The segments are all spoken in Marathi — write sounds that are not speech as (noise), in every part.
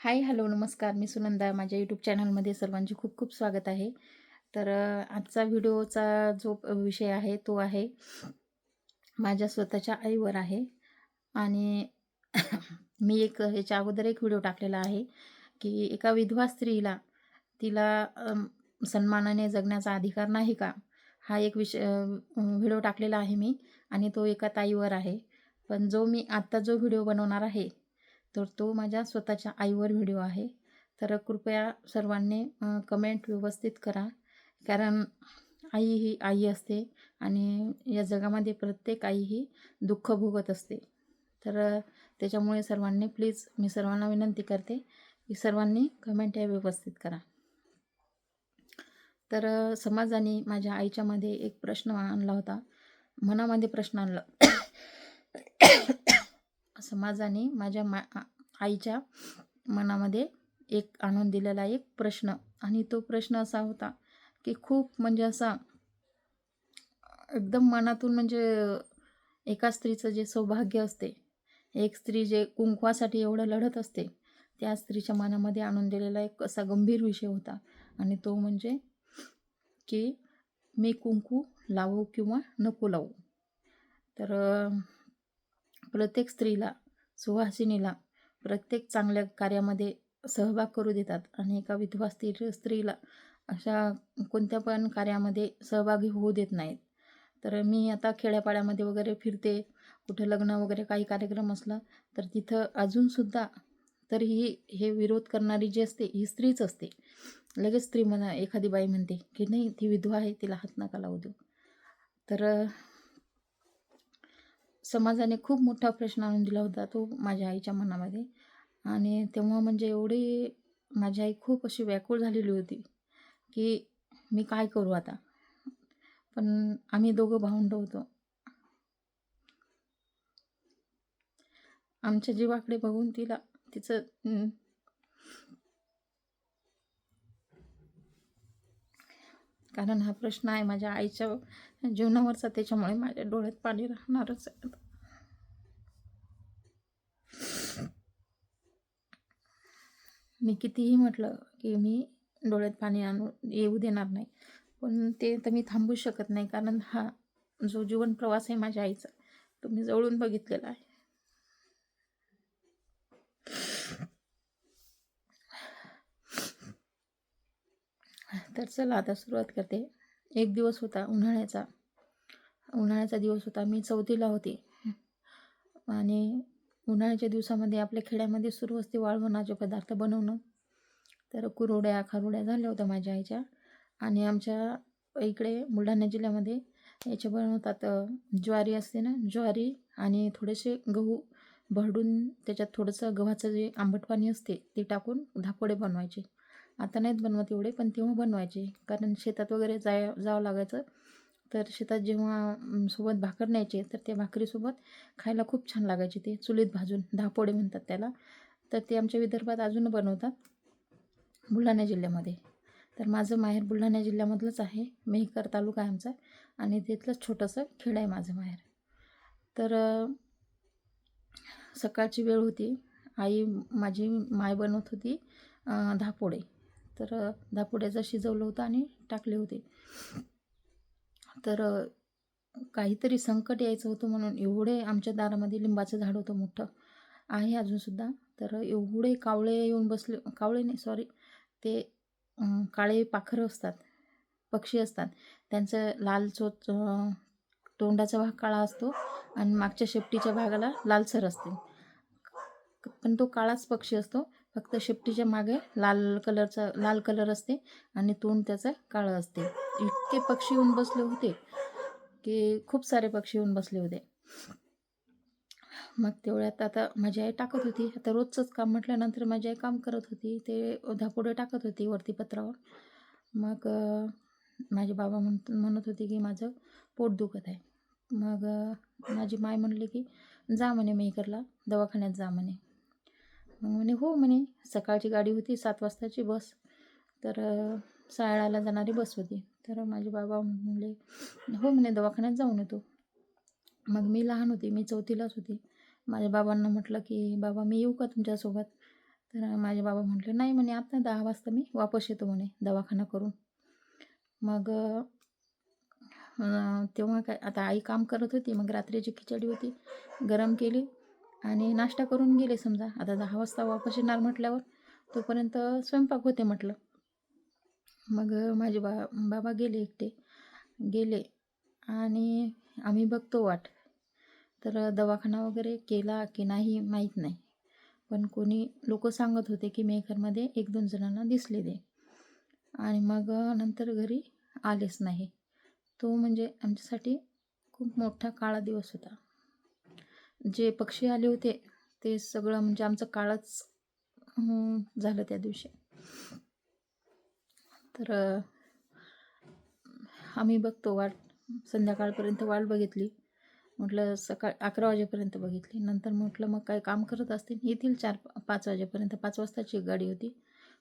हाय हॅलो नमस्कार. मी सुनंदा. माझ्या यूट्यूब चॅनलमध्ये सर्वांचे खूप खूप स्वागत आहे. तर आजचा व्हिडिओचा जो विषय आहे तो आहे माझ्या स्वतःच्या आईवर आहे. आणि (coughs) मी एक ह्याच्या अगोदर एक व्हिडिओ टाकलेला आहे की एका विधवा स्त्रीला तिला सन्मानाने जगण्याचा अधिकार नाही का? हा एक विषय व्हिडिओ टाकलेला आहे मी आणि तो एका ताईवर आहे. पण जो मी आत्ता जो व्हिडिओ बनवणार आहे तर तो माझ्या स्वतःच्या आईवर व्हिडिओ आहे. तर कृपया सर्वांनी कमेंट व्यवस्थित करा. कारण आई ही आई असते आणि या जगामध्ये प्रत्येक आई ही दुःख भोगत असते. तर त्याच्यामुळे सर्वांनी प्लीज मी सर्वांना विनंती करते की सर्वांनी कमेंट या व्यवस्थित करा. तर समाजाने माझ्या आईच्यामध्ये एक प्रश्न आणला होता. मनामध्ये प्रश्न आणला. समाजाने माझ्या मा आईच्या मनामध्ये एक आणून दिलेला एक प्रश्न. आणि तो प्रश्न असा होता की खूप म्हणजे असा एकदम मनातून म्हणजे एका स्त्रीचं जे सौभाग्य असते एक स्त्री जे कुंकवासाठी एवढं लढत असते त्या स्त्रीच्या मनामध्ये आणून दिलेला एक असा गंभीर विषय होता. आणि तो म्हणजे की मी कुंकू लावू किंवा नको लावू. तर प्रत्येक स्त्रीला सुवासिनीला प्रत्येक चांगल्या कार्यामध्ये सहभाग करू देतात आणि एका विधवा स्त्री स्त्रीला अशा कोणत्या पण कार्यामध्ये सहभागी होऊ देत नाहीत. तर मी आता खेड्यापाड्यामध्ये वगैरे फिरते कुठं लग्न वगैरे काही कार्यक्रम असला तर तिथं अजूनसुद्धा तर ही हे विरोध करणारी जी असते ही स्त्रीच असते. लगेच स्त्री म्हणा एखादी बाई म्हणते की नाही ती विधवा आहे तिला हात नका लावू देऊ. तर समाजाने खूप मोठा प्रश्न आणून दिला होता तो माझ्या आईच्या मनामध्ये. आणि तेव्हा म्हणजे एवढी माझी आई खूप अशी व्याकुळ झालेली होती की मी काय करू आता? पण आम्ही दोघं भाऊंड होतो. आमच्या जीवाकडे बघून तिला तिचं कारण हा प्रश्न आहे माझ्या आईच्या जीवनावरचा त्याच्यामुळे माझ्या डोळ्यात पाणी राहणारच आहे मी कितीही म्हटलं की मी डोळ्यात पाणी आणू येऊ देणार नाही. पण ते तर मी थांबू शकत नाही कारण हा जो जीवन प्रवास आहे माझ्या आईचा तो मी जवळून बघितलेला आहे. तर चला आता सुरुवात करते. एक दिवस होता उन्हाळ्याचा. उन्हाळ्याचा दिवस होता. मी चौथीला होते. आणि उन्हाळ्याच्या दिवसामध्ये आपल्या खेड्यामध्ये सुरू असते वाळवणाचे पदार्थ बनवणं. तर कुरोड्या खारोड्या झाल्या होत्या माझ्या आईच्या. आणि आमच्या इकडे बुलढाणा जिल्ह्यामध्ये याचे बनवतात ज्वारी असते ना ज्वारी आणि थोडेसे गहू भरडून त्याच्यात थोडंसं गव्हाचं जे आंबट पाणी असते ते टाकून धापोडे बनवायचे. आता नाहीत बनवत एवढे पण तेव्हा बनवायचे. कारण शेतात वगैरे जाय जावं लागायचं. तर शेतात जेव्हा सोबत भाकर न्यायचे तर त्या भाकरीसोबत खायला खूप छान लागायचे ते. चुलीत भाजून धापोडे म्हणतात त्याला. तर ते आमच्या विदर्भात अजून बनवतात बुलढाणा जिल्ह्यामध्ये. तर माझं माहेर बुलढाणा जिल्ह्यामधलंच आहे. मेहकर तालुका आहे आमचा. आणि तिथलंच छोटंसं खेड आहे माझं माहेर. तर सकाळची वेळ होती. आई माझी माय बनवत होती धापोडे. तर धापोड्याचं शिजवलं होतं आणि टाकले होते. तर काहीतरी संकट यायचं होतं म्हणून एवढे आमच्या दारामध्ये लिंबाचं झाड होतं मोठं. आहे अजूनसुद्धा. तर एवढे कावळे येऊन बसले कावळे नाही सॉरी ते काळे पाखरं असतात पक्षी असतात. त्यांचं लाल चोच तोंडाचा भाग काळा असतो आणि मागच्या शेपटीच्या भागाला लालसर असते पण तो काळाच पक्षी असतो. फक्त शेपटीच्या मागे लाल कलरचा लाल कलर असते आणि तोंड त्याचं काळं असते. इतके पक्षी येऊन बसले होते की खूप सारे पक्षी येऊन बसले होते. मग तेवढ्यात आता माझी आई टाकत होती. आता रोजचंच काम म्हटल्यानंतर माझी आई काम करत होती. ते धापुडे टाकत होती वरती पत्रावर. मग माझे बाबा म्हणत म्हणत होते की माझं पोट दुखत आहे. मग माझी माय म्हणली की जा म्हणे मेहकरला दवाखान्यात जा म्हणे. मग म्हणे हो म्हणे सकाळची गाडी होती सात वाजताची बस. तर सायळाला जाणारी बस होती. तर माझे बाबा म्हणले हो म्हणे दवाखान्यात जाऊन येतो. मग मी लहान होती मी चौथीलाच होती. माझ्या बाबांना म्हटलं की बाबा मी येऊ का तुमच्यासोबत? तर माझे बाबा म्हटले नाही म्हणे आता दहा वाजता मी वापस येतो म्हणे दवाखाना करून. मग तेव्हा काय आता आई काम करत होती मग रात्रीची खिचडी होती गरम केली आणि नाश्ता करून गेले समजा. आता दहा वाजता वापस येणार म्हटल्यावर तोपर्यंत स्वयंपाक होते म्हटलं. मग माझे बा बाबा गेले एकटे. गेले आणि आम्ही बघतो वाट. तर दवाखाना वगैरे केला की नाही माहीत नाही. पण कोणी लोक सांगत होते की मेकरमध्ये एक दोन जणांना दिसले ते. आणि मग नंतर घरी आलेच नाही. तो म्हणजे आमच्यासाठी खूप मोठा काळा दिवस होता. जे पक्षी आले होते ते सगळं म्हणजे आमचं काळच झालं त्या दिवशी. तर आम्ही बघतो वाट संध्याकाळपर्यंत वाट बघितली. म्हटलं सकाळ अकरा वाजेपर्यंत बघितली. नंतर म्हटलं मग काय काम करत असतील? येतील चार पाच वाजेपर्यंत. पाच वाजताची गाडी होती.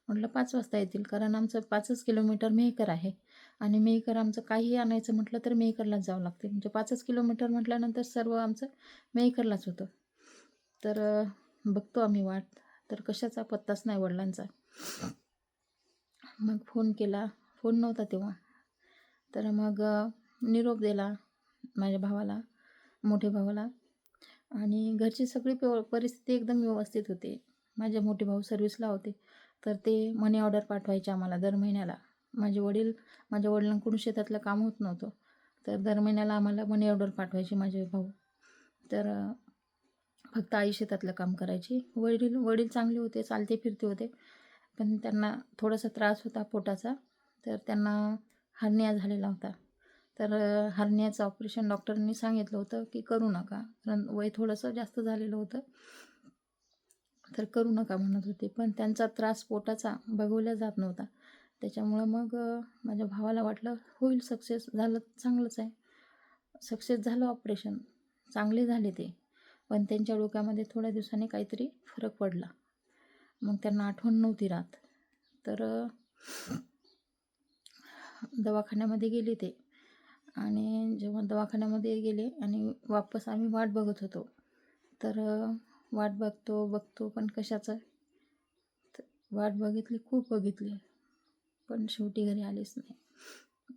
म्हटलं पाच वाजता येतील कारण आमचं पाचच किलोमीटर मेहकर आहे. आणि मेहकर आमचं काहीही आणायचं म्हटलं तर मेहकरलाच जावं लागते. म्हणजे पाचच किलोमीटर म्हटल्यानंतर सर्व आमचं मेहकरलाच होतं. तर बघतो आम्ही वाट. तर कशाचा? पत्ताच नाही वडिलांचा. मग फोन केला. फोन नव्हता तेव्हा. तर मग निरोप दिला माझ्या भावाला मोठ्या भावाला. आणि घरची सगळी परिस्थिती एकदम व्यवस्थित होते. माझे मोठे भाऊ सर्व्हिसला होते. तर ते मनी ऑर्डर पाठवायचे आम्हाला दर महिन्याला. माझे वडील माझ्या वडिलांकडून शेतातलं काम होत नव्हतं. तर दर महिन्याला आम्हाला मनी ऑर्डर पाठवायचे माझे भाऊ. तर फक्त आई शेतातलं काम करायची. वडील वडील चांगले होते चालते फिरते होते. पण त्यांना थोडासा त्रास होता पोटाचा तर त्यांना हर्निया झालेला होता. तर अ, हर्नियाचं ऑपरेशन डॉक्टरांनी सांगितलं होतं की करू नका कारण वय थोडंसं जास्त झालेलं होतं. तर करू नका म्हणत होते पण त्यांचा त्रास पोटाचा बघवला जात नव्हता. त्याच्यामुळं मग माझ्या भावाला वाटलं होईल सक्सेस झालं चांगलंच आहे. सक्सेस झालं ऑपरेशन चांगले झाले ते. पण त्यांच्या डोक्यामध्ये थोड्या दिवसांनी काहीतरी फरक पडला. मग त्यांना आठवण नव्हती राहत. तर दवाखान्यामध्ये गेले ते. आणि जेव्हा दवाखान्यामध्ये गेले आणि वापस आम्ही वाट बघत होतो. तर वाट बघतो बघतो पण कशाचं? वाट बघितली खूप बघितली. पण शेवटी घरी आलीच नाही.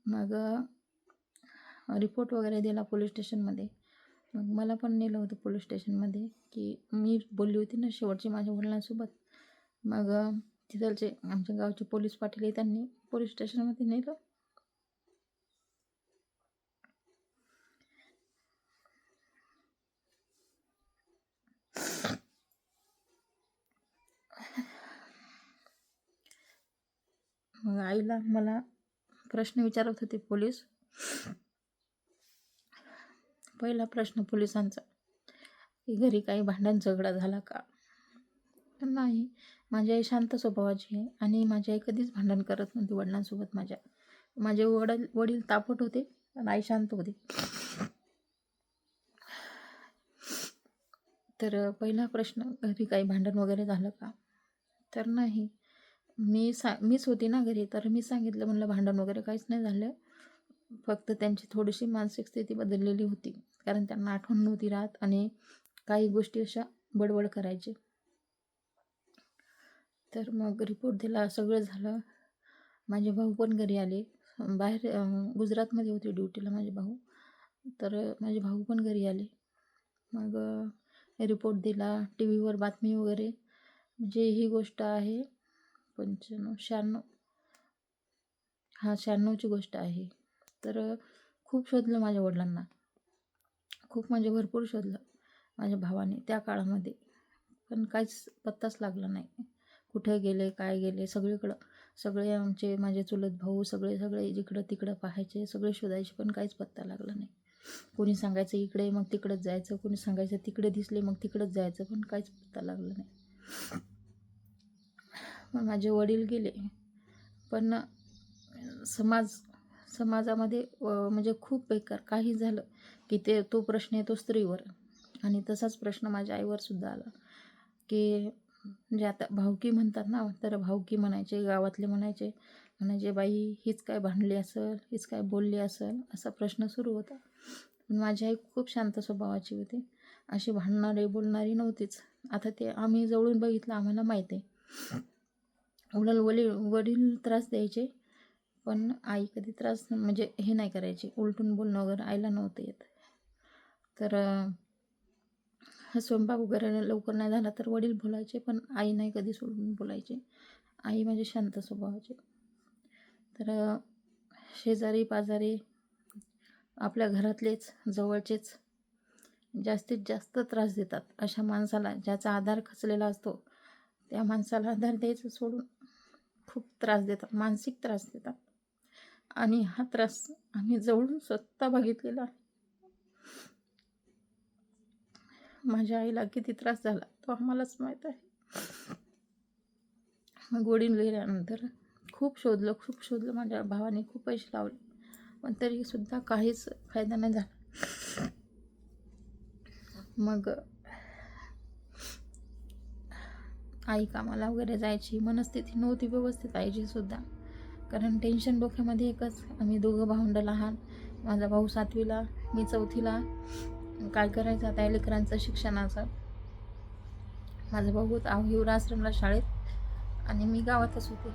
मग रिपोर्ट वगैरे दिला पोलीस स्टेशनमध्ये मग मला पण नेलं होतं पोलीस स्टेशनमध्ये की मी बोलली होती ना शेवटची माझ्या वडिलांसोबत. मग तिथलचे आमच्या गावचे पोलीस पाटील आहे, त्यांनी पोलीस स्टेशनमध्ये नेलं. मग आईला मला प्रश्न विचारत होते पोलीस. पहिला प्रश्न पोलिसांचा की घरी काही भांडण झगडा झाला का? नाही माझी आई शांत स्वभावाची आहे आणि माझी आई कधीच भांडण करत नव्हती वडिलांसोबत माझ्या. माझे वडील वडील तापट होते आणि आई शांत होती. तर पहिला प्रश्न घरी काही भांडण वगैरे झालं का? तर नाही. मी सा मीच होती ना घरी तर मी सांगितलं म्हणलं भांडण वगैरे काहीच नाही झालं. फक्त त्यांची थोडीशी मानसिक स्थिती बदललेली होती. कारण त्यांना आठवण नव्हती राहत आणि काही गोष्टी अशा बडबड करायचे. तर मग रिपोर्ट दिला सगळं झालं. माझे भाऊ पण घरी आले. बाहेर गुजरातमध्ये होते ड्युटीला माझे भाऊ. तर माझे भाऊ पण घरी आले. मग रिपोर्ट दिला टी व्हीवर बातमी वगैरे. म्हणजे ही गोष्ट आहे पंच्याण्णव शहाण्णव. हा शहाण्णवची गोष्ट आहे. तर खूप शोधलं माझ्या वडिलांना. खूप म्हणजे भरपूर शोधलं माझ्या भावाने त्या काळामध्ये. पण काहीच पत्ताच लागला नाही. कुठे गेले काय गेले सगळीकडं सगळे आमचे माझे चुलत भाऊ सगळे सगळे जिकडं तिकडं पाहायचे सगळे शोधायचे पण काहीच पत्ता लागला नाही. कोणी सांगायचं इकडे मग तिकडंच जायचं कोणी सांगायचं तिकडे दिसले मग तिकडंच जायचं पण काहीच पत्ता लागला नाही. मग माझे वडील गेले पण समाज समाजामध्ये म्हणजे खूप बेकार. काही झालं की ते तो प्रश्न येतो स्त्रीवर. आणि तसाच प्रश्न माझ्या आईवर सुद्धा आला की म्हणजे आता भावकी म्हणतात ना तर भावकी म्हणायचे गावातले म्हणायचे म्हणायचे बाई हीच काय भांडली असेल? हीच काय बोलली असेल? असा प्रश्न सुरू होता. पण माझी आई खूप शांत स्वभावाची होती. अशी भांडणारी बोलणारी नव्हतीच. आता ते आम्ही जवळून बघितलं आम्हाला माहिती आहे. वडील वडील वडील त्रास द्यायचे पण आई कधी त्रास म्हणजे हे नाही करायची. उलटून बोलणं वगैरे आईला नव्हतं येत. तर स्वयंपाक वगैरे लवकर नाही झाला तर वडील बोलायचे पण आई नाही कधी सोडून बोलायची. आई माझी शांत स्वभावाची. तर शेजारी पाजारी आपल्या घरातलेच जवळचेच जास्तीत जास्त त्रास देतात. अशा माणसाला ज्याचा आधार खचलेला असतो त्या माणसाला आधार द्यायचं सोडून खूप त्रास देतात मानसिक त्रास देतात. आणि हा त्रास आम्ही जवळून स्वतः बघितलेला आहे. माझ्या आईला किती त्रास झाला तो आम्हालाच माहीत आहे. मग वडील गेल्यानंतर खूप शोधलं खूप शोधलं माझ्या भावाने खूप पैसे लावले पण तरीसुद्धा काहीच फायदा नाही झाला. मग आई कामाला वगैरे जायची मनस्थिती नव्हती व्यवस्थित आईची सुद्धा कारण टेन्शन डोक्यामध्ये एकच आम्ही दोघं भावंड लहान माझा भाऊ सातवीला मी चौथीला. काय करायचं? आता लेकरांचं शिक्षणाचं माझा भाऊ होता हिवर आश्रमला शाळेत आणि मी गावातच होते.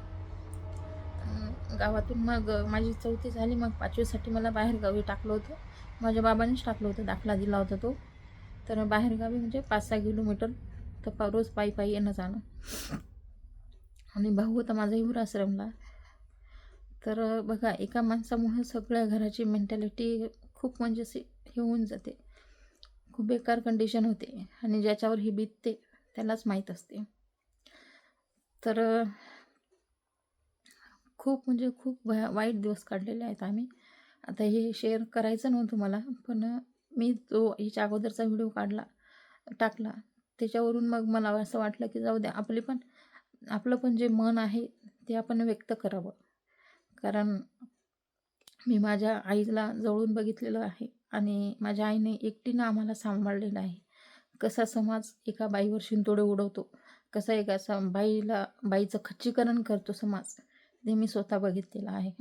गावातून मग माझी चौथी झाली मग पाचवीसाठी मला बाहेरगावी टाकलं होतं. माझ्या बाबांनीच टाकलं होतं दाखला दिला होता तो. तर बाहेरगावी म्हणजे पाच सहा किलोमीटर तर पा रोज पायी पायी येणं जाणं. आणि भाऊ होता माझा हिवर आश्रमला. तर बघा एका माणसामुळे सगळ्या घराची मेंटॅलिटी खूप म्हणजे अशी हे होऊन जाते. खूप बेकार कंडिशन होते आणि ज्याच्यावर ही बीतते त्यालाच माहीत असते. तर खूप म्हणजे खूप वाईट दिवस काढलेले आहेत आम्ही. आता हे शेअर करायचं नव्हतं मला पण मी जो हिच्या अगोदरचा व्हिडिओ काढला टाकला त्याच्यावरून मग मला असं वाटलं की जाऊ द्या आपली पण आपलं पण जे मन आहे ते आपण व्यक्त करावं. कारण मी माझ्या आईला जवळून बघितलेलं आहे. आणि माझ्या आईने एकटीनं आम्हाला सांभाळलेलं आहे. कसा समाज एका बाईवर शिंतोडे उडवतो कसा एका सा बाईला बाईचं खच्चीकरण करतो समाज ते मी स्वतः बघितलेलं आहे.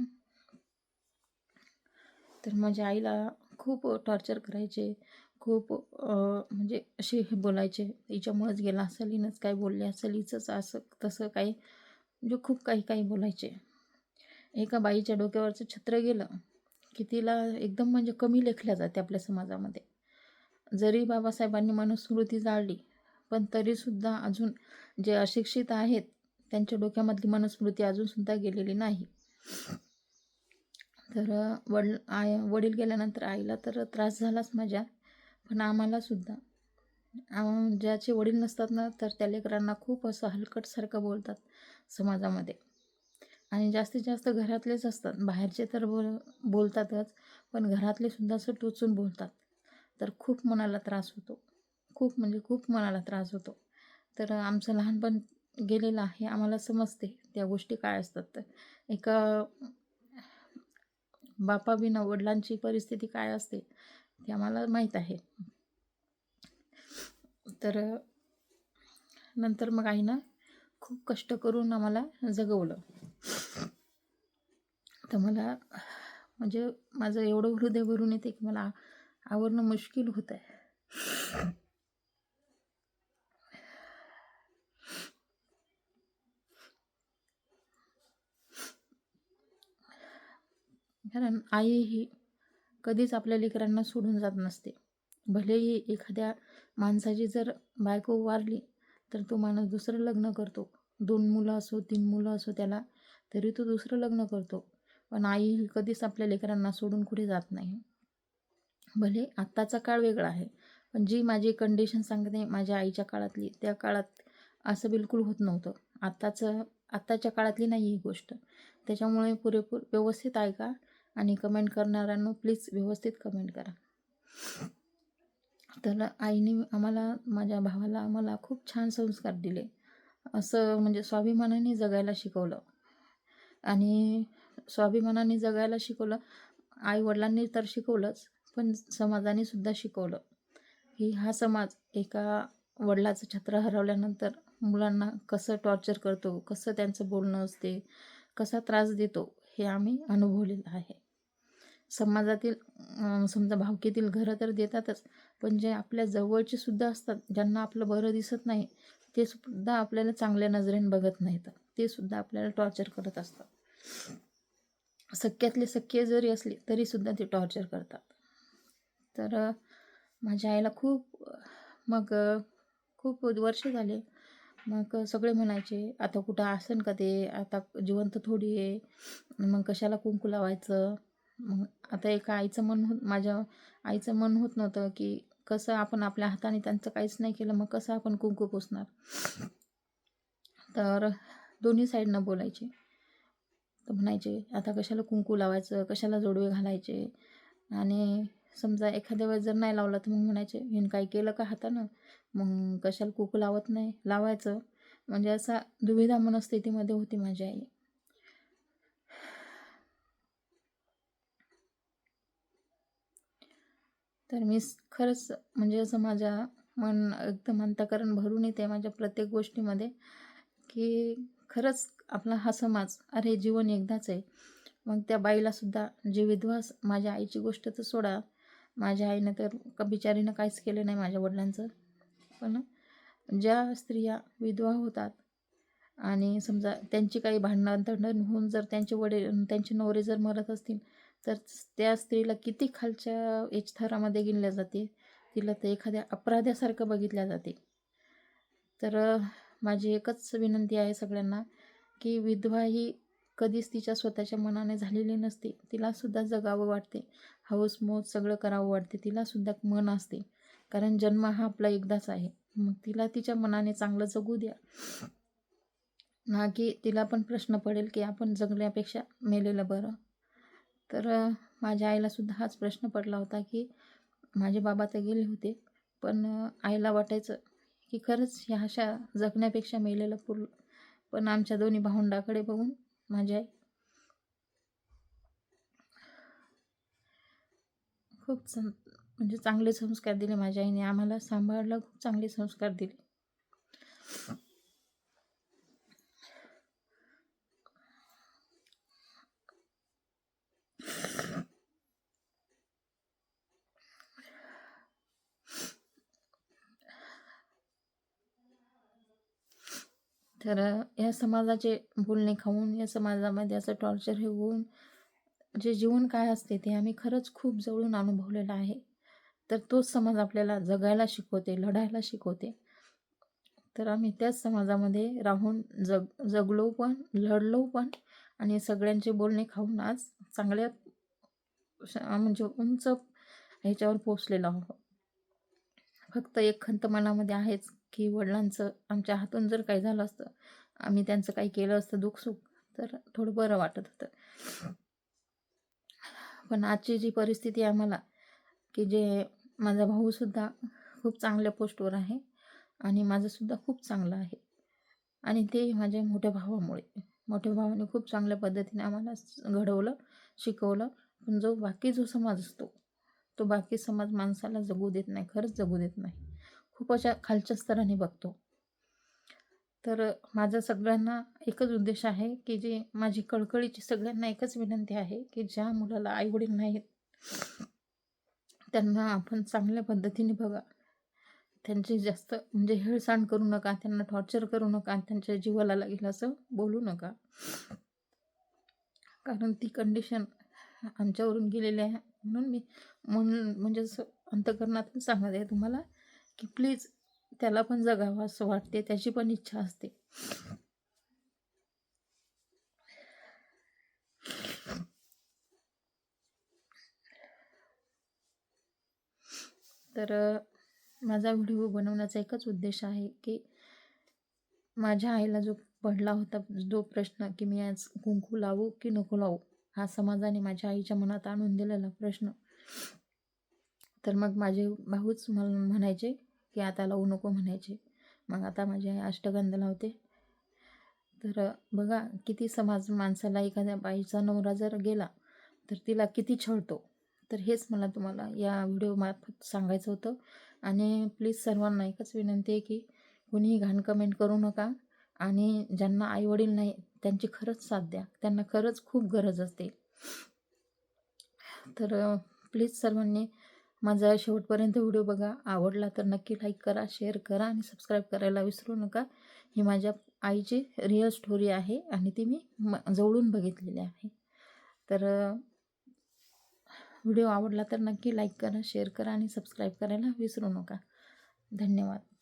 तर माझ्या आईला खूप टॉर्चर करायचे खूप म्हणजे असे हे बोलायचे हिच्यामुळेच गेला असेल हिनंच काय बोलले असेल हिचंच असं तसं काही म्हणजे खूप काही काही बोलायचे. एका बाईच्या डोक्यावरचं छत्र गेलं. की तिला एकदम म्हणजे कमी लेखल्या जाते आपल्या समाजामध्ये. जरी बाबासाहेबांनी मनुस्मृती जाळली पण तरीसुद्धा अजून जे अशिक्षित आहेत त्यांच्या डोक्यामधली मनुस्मृती अजूनसुद्धा गेलेली नाही. तर वडील आय वडील गेल्यानंतर आईला तर त्रास झालाच माझ्या पण आम्हालासुद्धा ज्याचे वडील नसतात ना तर त्या लेकरांना खूप असं हलकटसारखं बोलतात समाजामध्ये. आणि जास्तीत जास्त घरातलेच असतात. बाहेरचे तर बोल बोलतातच पण घरातले सुद्धा असं टोचून बोलतात. तर खूप मनाला त्रास होतो. खूप म्हणजे खूप मनाला त्रास होतो. तर आमचं लहानपण गेलेलं आहे. आम्हाला समजते त्या गोष्टी काय असतात. तर एका बापाविना वडिलांची परिस्थिती काय असते ते आम्हाला माहीत आहे. तर नंतर मग आईनं खूप कष्ट करून आम्हाला जगवलं. तर मला म्हणजे माझं एवढं हृदय भरून येते की मला आवरणं मुश्किल होत आहे कारण आई ही कधीच आपल्या लेकरांना सोडून जात नसते. भलेही एखाद्या माणसाची जर बायको वारली तर तो माणूस दुसरं लग्न करतो. दोन मुलं असो तीन मुलं असो त्याला तरी तो दुसरं लग्न करतो. पण आई ही कधीच आपल्या लेकरांना सोडून कुठे जात नाही. भले आत्ताचा काळ वेगळा आहे पण जी माझी कंडिशन सांगते माझ्या आईच्या काळातली त्या काळात असं बिलकुल होत नव्हतं. आत्ताचं आत्ताच्या काळातली नाही ही गोष्ट. त्याच्यामुळे पुरेपूर व्यवस्थित ऐका आणि कमेंट करणाऱ्यांना प्लीज व्यवस्थित कमेंट करा. तर आईने आम्हाला माझ्या भावाला आम्हाला खूप छान संस्कार दिले. असं म्हणजे स्वाभिमानाने जगायला शिकवलं. आणि स्वाभिमानाने जगायला शिकवलं. आईवडिलांनी तर शिकवलंच पण समाजाने सुद्धा शिकवलं. की हा समाज एका वडिलाचं छत्र हरवल्यानंतर मुलांना कसं टॉर्चर करतो कसं त्यांचं बोलणं असते कसा त्रास देतो हे आम्ही अनुभवलेलं आहे. समाजातील समजा भावकीतील घरं तर देतातच पण जे आपल्या जवळचे सुद्धा असतात ज्यांना आपलं बरं दिसत नाही ते सुद्धा आपल्याला चांगल्या नजरेने बघत नाहीत. ते सुद्धा आपल्याला टॉर्चर करत असतात. सख्यातले सख्य जरी असले तरीसुद्धा ते टॉर्चर करतात. तर माझ्या आईला खूप मग खूप वर्ष झाले. मग सगळे म्हणायचे आता कुठं आसन का ते? आता जिवंत थोडी आहे. मग कशाला कुंकू लावायचं? मग आता एका आईचं मन होत माझ्या आईचं मन होत नव्हतं की कसं आपण आपल्या हाताने त्यांचं काहीच नाही केलं मग कसं आपण कुंकू पुसणार? तर दोन्ही साईडनं बोलायचे. तर म्हणायचे आता कशाला कुंकू लावायचं? कशाला जोडवे घालायचे? आणि समजा एखाद्या वेळेस जर नाही लावलं तर मग म्हणायचे हिन काही केलं का हातानं? मग कशाला कुंकू लावत नाही? लावायचं? म्हणजे असा दुविधा मनस्थितीमध्ये होती माझी आई. तर मी खरंच म्हणजे असं माझ्या मन एकदम अंतकरण भरून येते माझ्या प्रत्येक गोष्टीमध्ये की खरंच आपला हा समाज अरे जीवन एकदाच आहे. मग त्या बाईलासुद्धा जे विधवास माझ्या आईची गोष्ट तर सोडा. माझ्या आईनं तर का बिचारीनं काहीच केलं नाही माझ्या वडिलांचं. पण ज्या स्त्रिया विधवा होतात आणि समजा त्यांची काही भांडण तंडण होऊन जर त्यांचे वडील त्यांचे नवरे जर मरत असतील तर त्या स्त्रीला किती खालच्या एच थरामध्ये गिनल्या जाते. तिला तर एखाद्या अपराध्यासारखं बघितल्या जाते. तर माझी एकच विनंती आहे सगळ्यांना की विधवा ही कधीच तिच्या स्वतःच्या मनाने झालेली नसते. तिलासुद्धा जगावं वाटते. हौस मोज सगळं करावं वाटते. तिलासुद्धा मन असते. कारण जन्म हा आपला एकदाच आहे. मग तिला तिच्या मनाने चांगलं जगू द्या. ना की तिला पण प्रश्न पडेल की आपण जगण्यापेक्षा मेलेलं बरं. तर माझ्या आईलासुद्धा हाच प्रश्न पडला होता की माझे बाबा तर गेले होते. पण आईला वाटायचं की खरंच ह्या अशा जगण्यापेक्षा मेलेलं पुर पण आमच्या दोन्ही भावंडाकडे बघून माझी आई. खूप म्हणजे चांगले संस्कार दिले माझ्या आईने. आम्हाला सांभाळलं खूप चांगले संस्कार दिले. तर या समाजाचे बोलणे खाऊन या समाजामध्ये असं टॉर्चर हे होऊन जे जीवन काय असते ते आम्ही खरंच खूप जवळून अनुभवलेलं आहे. तर तोच समाज आपल्याला जगायला शिकवते लढायला शिकवते. तर आम्ही त्याच समाजामध्ये राहून जग जगलो पण लढलो पण आणि सगळ्यांचे बोलणे खाऊन आज चांगल्या श- म्हणजे उंच ह्याच्यावर पोचलेलो आहोत. फक्त एक खंत मनामध्ये आहेच. की वडिलांचं आमच्या हातून जर काही झालं असतं आम्ही त्यांचं काही केलं असतं दुःखसुख तर थोडं बरं वाटत होतं. पण आजची जी परिस्थिती आहे आम्हाला की जे माझा भाऊसुद्धा खूप चांगल्या पोस्टवर आहे आणि माझंसुद्धा खूप चांगलं आहे. आणि ते माझ्या मोठ्या भावामुळे मोठ्या भावाने खूप चांगल्या पद्धतीने आम्हाला घडवलं शिकवलं पण जो बाकी जो समाज असतो तो बाकी समाज माणसाला जगू देत नाही खरंच जगू देत नाही. खूप अशा खालच्या स्तराने बघतो. तर माझा सगळ्यांना एकच उद्देश आहे की जे माझी कळकळीची सगळ्यांना एकच विनंती आहे की ज्या मुलाला आईवडील नाहीत त्यांना आपण चांगल्या पद्धतीने बघा. त्यांची जास्त म्हणजे हेळसांड करू नका त्यांना टॉर्चर करू नका त्यांच्या जीवाला लागेल असं बोलू नका. कारण ती कंडिशन आमच्यावरून गेलेली आहे. म्हणून मी म्हणून म्हणजे असं अंतकरणातून सांगत आहे तुम्हाला की प्लीज त्याला पण जगावं असं वाटते त्याची पण इच्छा असते. तर माझा व्हिडिओ बनवण्याचा एकच उद्देश आहे की माझ्या आईला जो पडला होता जो प्रश्न की मी आज कुंकू लावू की नको लावू हा समाजाने माझ्या आईच्या मनात आणून दिलेला प्रश्न. तर मग माझे भाऊच मला म्हणायचे की आता लावू नको म्हणायचे. मग आता माझी आई अष्टगंध लावते. तर बघा किती समाज माणसाला एखाद्या बाईचा नवरा जर गेला तर तिला किती छळतो. तर हेच मला तुम्हाला या व्हिडिओमार्फत सांगायचं होतं. आणि प्लीज सर्वांना एकच विनंती आहे की कुणीही घाण कमेंट करू नका. आणि ज्यांना आईवडील नाही त्यांची खरंच साथ द्या. त्यांना खरंच खूप गरज असते. तर प्लीज सर्वांनी माझा शेवटपर्यंत व्हिडिओ बघा. आवडला तर नक्की लाईक करा शेअर करा आणि सबस्क्राईब करायला विसरू नका. ही माझ्या आईची रिअल स्टोरी आहे आणि ती मी म जवळून बघितलेली आहे. तर व्हिडिओ आवडला तर नक्की लाईक करा शेअर करा आणि सबस्क्राईब करायला विसरू नका. धन्यवाद.